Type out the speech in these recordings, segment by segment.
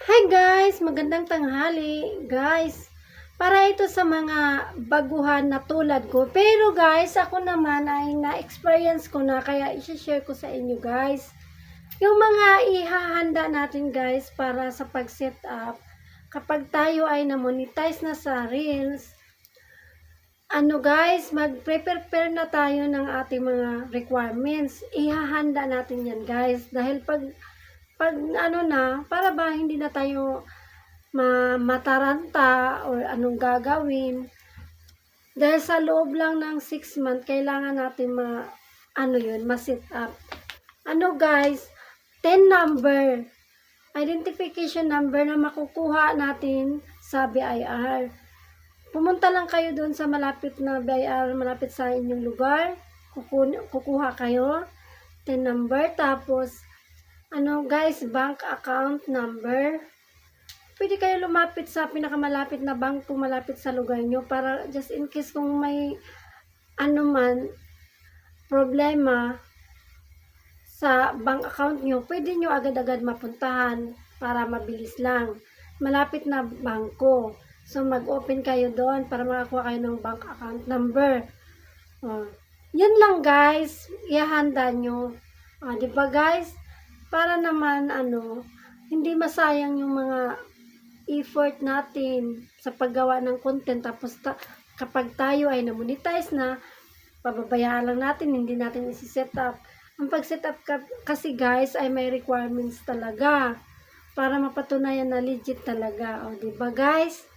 Hi guys! Magandang tanghali. Guys, para ito sa mga baguhan na tulad ko. Pero guys, ako naman ay na-experience ko na kaya isi-share ko sa inyo guys. Yung mga ihahanda natin guys para sa pag-set up kapag tayo ay na-monetize na sa Reels. Ano guys, mag-prepare na tayo ng ating mga requirements. Ihahanda natin yan guys. Dahil pag pag ano na, para ba hindi na tayo ma mataranta or anong gagawin. Dahil sa loob lang ng 6 months, kailangan natin ma ano yun, ma-set up. Ano guys, 10 number, identification number na makukuha natin sa BIR. Pumunta lang kayo doon sa malapit na BIR, malapit sa inyong lugar. Kuku kukuha kayo, 10 number, tapos ano guys, bank account number. Pwede kayo lumapit sa pinakamalapit na bangko malapit sa lugar nyo para just in case kung may ano man problema sa bank account nyo, pwede nyo agad-agad mapuntahan para mabilis lang. Malapit na bangko. So, mag-open kayo doon para makakuha kayo ng bank account number. Oh. Yan lang guys. Ihanda nyo. Ah, di ba guys? Para naman ano, hindi masayang yung mga effort natin sa paggawa ng content tapos ta- kapag tayo ay na-monetize na, pababayaan lang natin, hindi natin isi-set up. Ang pag-set up ka- kasi guys ay may requirements talaga para mapatunayan na legit talaga. O, di ba guys?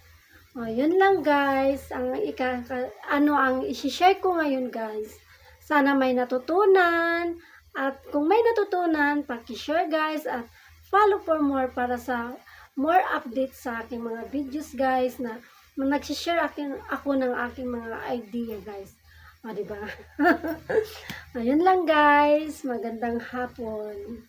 O, yun lang guys. Ang ika, ka- ano ang isi-share ko ngayon guys. Sana may natutunan. At kung may natutunan, paki-share guys at follow for more para sa more updates sa aking mga videos guys na na nagsishare akin, ako ng aking mga idea guys. O, diba? Ayun lang guys. Magandang hapon.